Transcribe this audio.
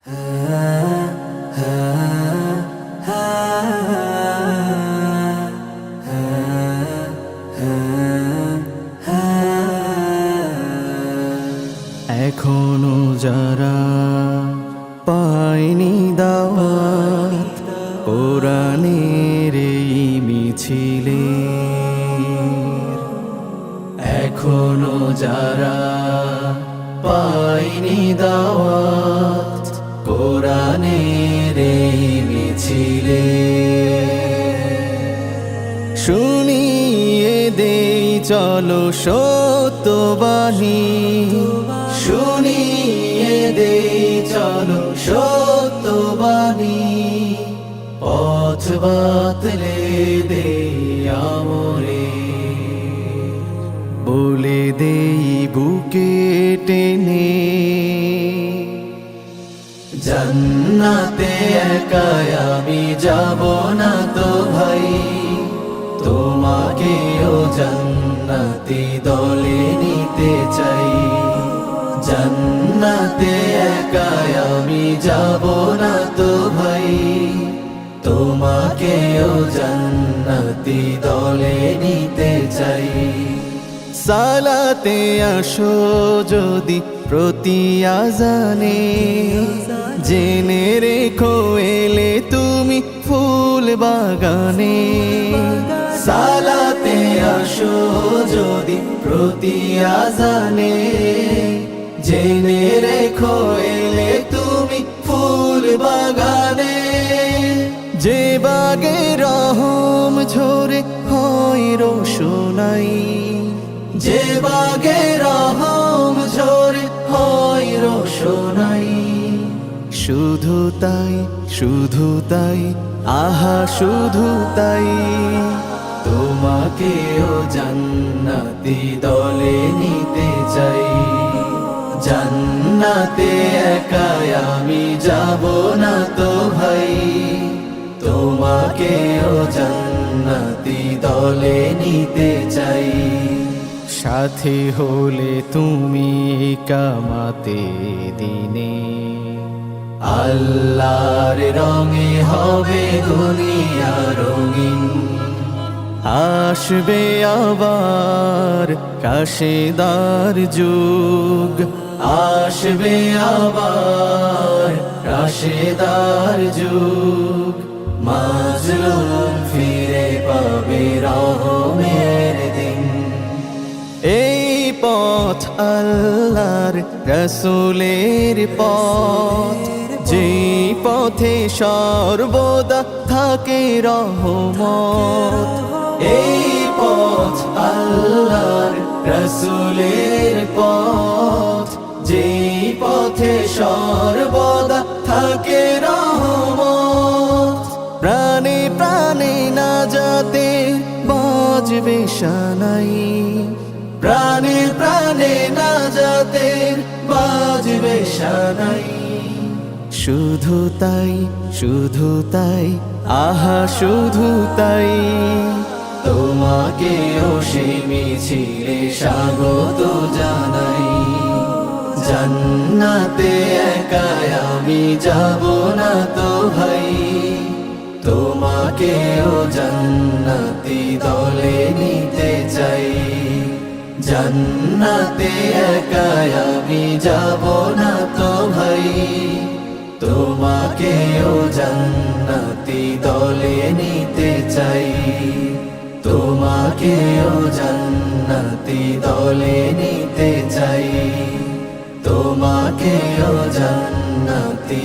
এখনও যারা পায়নি দাওয়াত কোরআনের এই মিছিলে। এখনও যারা পায়নি দাওয়াত কোরআনের মিছিলে। শুনিয়ে দেই, চলো সত্যবাণী। শুনিয়ে দেই, চলো সত্যবাণী। পথ বাতলে দেই আমরে। বলে দেই বুকে টেনে জান্নাতে একাই আমি যাব না তো ভাই। তোমাকেও জান্নাতি দলে নিতে চাই। জান্নাতে একাই আমি যাব না তো ভাই। তোমাকেও জান্নাতি দলে নিতে চাই। সালাতে আসো যদি প্রতি আজানে। জেনে রেখো এলে তুমি ফুল বাগানে। সালাতে আসো যদি প্রতি আজানে। জেনে রেখো এলে তুমি ফুল বাগানে। যে বাগে রহম ঝরে হয় রোশনাই। যে বাগে রহম ঝরে হয় রোশনাই শুধু তাই শুধু তাই, আহা, শুধু তাই। তোমাকেও জান্নাতি দলে নিতে চাই। জান্নাতে একাই আমি যাব না তো ভাই। তোমাকেও জান্নাতি দলে নিতে চাই। সাথে হলে তুমি কামাতে দিনে। আল্লাহর রঙে হবে দুনিয়া রঙিন। আসবে আবার কাশেদার যুগ। আসবে আবার কাশেদার যুগ। মাজলুম ফিরে পাবে রহমের পথ, আল্লাহর রসুলের পথ। যেই পথে সর্বদা থাকে রহমত, এই পথ আল্লাহর রসুলের পথ। যেই পথে সর্বদা থাকে রহমত, প্রাণে প্রাণে না যাতে বাজবে সানাই। না শুধু তাই শুধু তাই, আহা, শুধু তাই। তোমাকেও সে মিছিলে স্বাগত জানাই। জান্নাতে একাই আমি যাব না তো ভাই। তোমাকে তোমাকেও জান্নাতি দলে নিতে চাই। জান্নাতে একাই আমি যাব না তো ভাই। তোমাকেও জান্নাতি দলে নিতে চাই। তোমাকেও জান্নাতি দলে নিতে চাই। তোমাকেও জান্নাতি